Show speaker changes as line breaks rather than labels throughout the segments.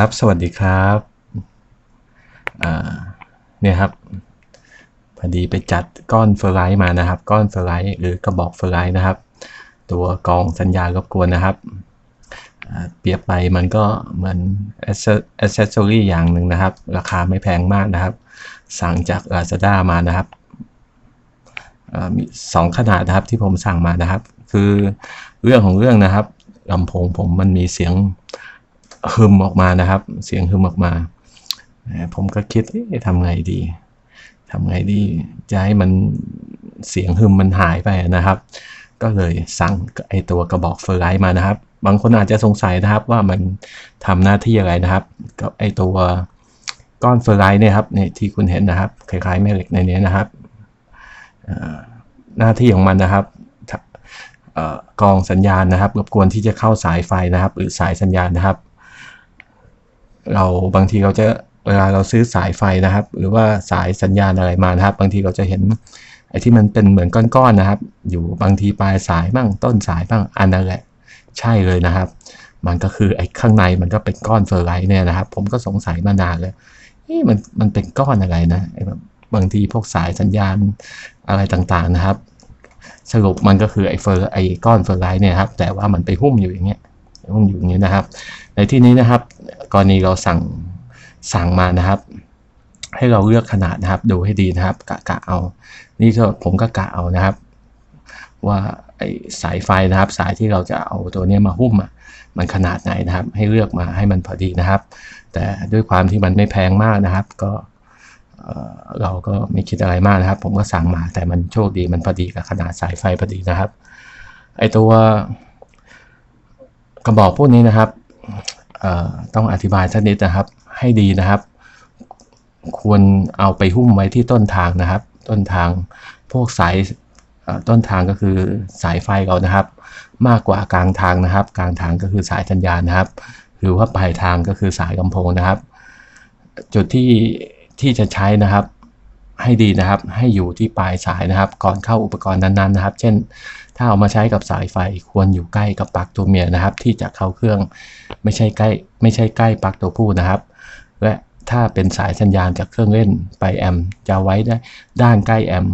ครับ สวัสดีครับเนี่ยครับ พอดีไปจัดก้อนเฟอร์ไรต์มานะครับ ก้อนเฟอร์ไรต์หรือกระบอกเฟอร์ไรต์นะครับ ตัวกองสัญญาณรบกวนนะครับเปรียบไปมันก็เหมือนอ c เซสซอรี่อย่างหนึ่งนะครับ ราคาไม่แพงมากนะครับ สั่งจาก Lazada มานะครับมีสองขนาดนะครับที่ผมสั่งมานะครับ คือเรื่องของเรื่องนะครับลำโพงผมมันมีเสียง ฮึมออกมานะครับ เสียงฮึมออกมา ผมก็คิดเอ๊ะทำไงดีทำไงดีจะให้มันเสียงฮึมมันหายไปนะครับ ก็เลยสั่งไอตัวกระบอกเฟอร์ไรต์มานะครับ บางคนอาจจะสงสัยนะครับว่ามันทำหน้าที่อะไรนะครับกับไอตัวก้อนเฟอร์ไรต์เนี่ยครับเนี่ยที่คุณเห็นนะครับคล้ายๆแม่เหล็กในนี้นะครับหน้าที่ของมันนะครับกองสัญญาณนะครับรบกวนที่จะเข้าสายไฟนะครับ หรือสายสัญญาณนะครับ เราบางทีเราจะเวลาเราซื้อสายไฟนะครับ หรือว่าสายสัญญาณอะไรมานะครับ บางทีเราจะเห็นไอ้ที่มันเป็นเหมือนก้อนๆนะครับ อยู่บางทีปลายสายบ้างต้นสายบ้างอันนั้นแหละ ใช่เลยนะครับ มันก็คือไอ้ข้างในมันก็เป็นก้อนเฟอร์ไรต์เนี่ยนะครับ ผมก็สงสัยมานานเลยนี่มันมันเป็นก้อนอะไรนะไอ้แบบบางทีพวกสายสัญญาณอะไรต่างๆนะครับ สรุปมันก็คือไอ้เฟอร์ไอ้ก้อนเฟอร์ไรต์เนี่ยครับแต่ว่ามันไปหุ้มอยู่อย่างเงี้ยหุ้มอยู่อย่างเงี้ยนะครับ ในที่นี้นะครับ กรณีเราสั่งสั่งมานะครับ ให้เราเลือกขนาดนะครับ ดูให้ดีนะครับกะกะเอา นี่ก็ผมก็กะเอานะครับ ว่าไอสายไฟนะครับ สายที่เราจะเอาตัวนี้มาหุ้มอะมันขนาดไหนนะครับ ให้เลือกมาให้มันพอดีนะครับ แต่ด้วยความที่มันไม่แพงมากนะครับ ก็เราก็ไม่คิดอะไรมากนะครับ ผมก็สั่งมาแต่มันโชคดีมันพอดีกับขนาดสายไฟพอดีนะครับ ไอตัวกระบอกพวกนี้นะครับ ต้องอธิบายสักนิดนะครับ ให้ดีนะครับ ควรเอาไปหุ้มไว้ที่ต้นทางนะครับ ต้นทางพวกสายต้นทางก็คือสายไฟเรานะครับ มากกว่ากลางทางนะครับ กลางทางก็คือสายสัญญาณนะครับ หรือว่าปลายทางก็คือสายลำโพงนะครับ จุดที่ที่จะใช้นะครับ ให้ดีนะครับ ให้อยู่ที่ปลายสายนะครับ ก่อนเข้าอุปกรณ์นั้นๆนะครับ เช่น ถ้าเอามาใช้กับสายไฟควรอยู่ใกล้กับปลั๊กตัวเมียนะครับ ที่จะเข้าเครื่องไม่ใช่ใกล้ไม่ใช่ใกล้ปลั๊กตัวผู้นะครับ และถ้าเป็นสายสัญญาณจากเครื่องเล่นไปแอมจะไว้ได้ด้านใกล้แอม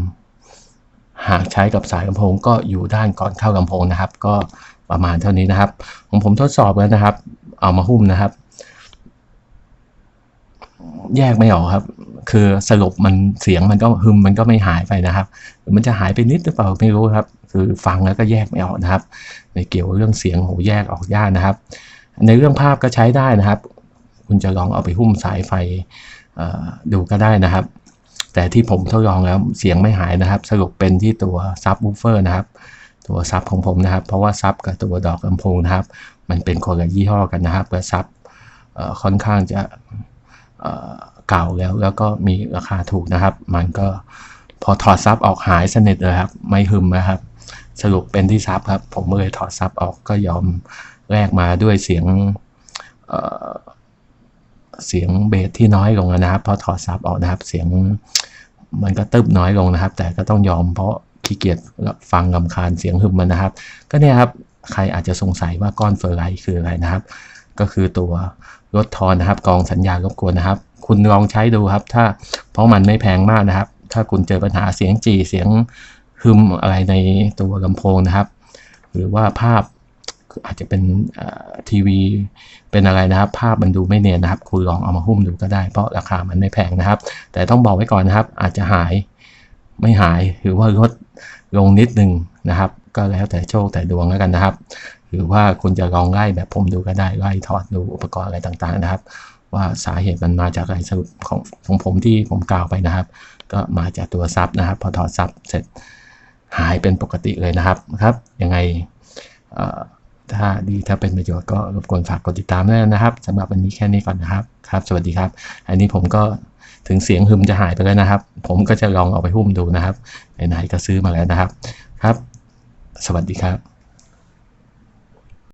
หากใช้กับสายลำโพงก็อยู่ด้านก่อนเข้าลำโพงนะครับ ก็ประมาณเท่านี้นะครับของผมทดสอบแล้วนะครับ เอามาหุ้มนะครับ แยกไม่ออกครับ คือสรุปมันเสียงมันก็ฮึมมันก็ไม่หายไปนะครับ มันจะหายไปนิดหรือเปล่าไม่รู้ครับ คือฟังแล้วก็แยกไม่ออกนะครับ ในเกี่ยวกับเรื่องเสียงโหแยกออกยากนะครับ ในเรื่องภาพก็ใช้ได้นะครับ คุณจะลองเอาไปหุ้มสายไฟดูก็ได้นะครับ แต่ที่ผมทดลองแล้วเสียงไม่หายนะครับ สรุปเป็นที่ตัวซับวูเฟอร์นะครับ ตัวซับของผมนะครับ เพราะว่าซับกับตัวดอกลำโพงนะครับ มันเป็นคนละยี่ห้อกันนะครับและซับค่อนข้างจะ เก่าแล้วแล้วก็มีราคาถูกนะครับ มันก็พอถอดซับออกหายสนิทเลยครับ ไม่หึมนะครับ สรุปเป็นที่ซับครับ ผมก็เลยถอดซับออกก็ยอมแลกมาด้วยเสียงเเสียงเบสที่น้อยลงนะครับพอถอดซับออกนะครับ เสียงมันก็ตึบน้อยลงนะครับ แต่ก็ต้องยอมเพราะขี้เกียจฟังลำคาญเสียงหึมมันนะครับ ก็เนี่ยครับใครอาจจะสงสัยว่าก้อนเฟอร์ไรต์คืออะไรนะครับ ก็คือตัว ลดทอนนะครับ กองสัญญาณรบกวนนะครับ คุณลองใช้ดูครับ ถ้าเพราะมันไม่แพงมากนะครับ ถ้าคุณเจอปัญหาเสียงจีเสียงฮึมอะไรในตัวลำโพงนะครับ หรือว่าภาพอาจจะเป็นทีวีเป็นอะไรนะครับ ภาพมันดูไม่เนียนนะครับ คุณลองเอามาหุ้มดูก็ได้ เพราะราคามันไม่แพงนะครับ แต่ต้องบอกไว้ก่อนนะครับ อาจจะหายไม่หายหรือว่าลดลงนิดนึงนะครับ ก็แล้วแต่โชคแต่ดวงแล้วกันนะครับ หรือว่าคุณจะลองไล่แบบผมดูก็ได้ไล่ถอดดูอุปกรณ์อะไรต่างๆนะครับ ว่าสาเหตุมันมาจากอะไรสรุปของของผมที่ผมกล่าวไปนะครับ ก็มาจากตัวซับนะครับ พอถอดซับเสร็จหายเป็นปกติเลยนะครับครับยังไงถ้าดีถ้าเป็นประโยชน์ก็รบกวนฝากกดติดตามด้วยนะครับสำหรับวันนี้แค่นี้ก่อนนะครับครับ สวัสดีครับ อันนี้ผมก็ถึงเสียงหึมจะหายไปแล้วนะครับ ผมก็จะลองเอาไปหุ้มดูนะครับไหนๆก็ซื้อมาแล้วนะครับ ครับ สวัสดีครับ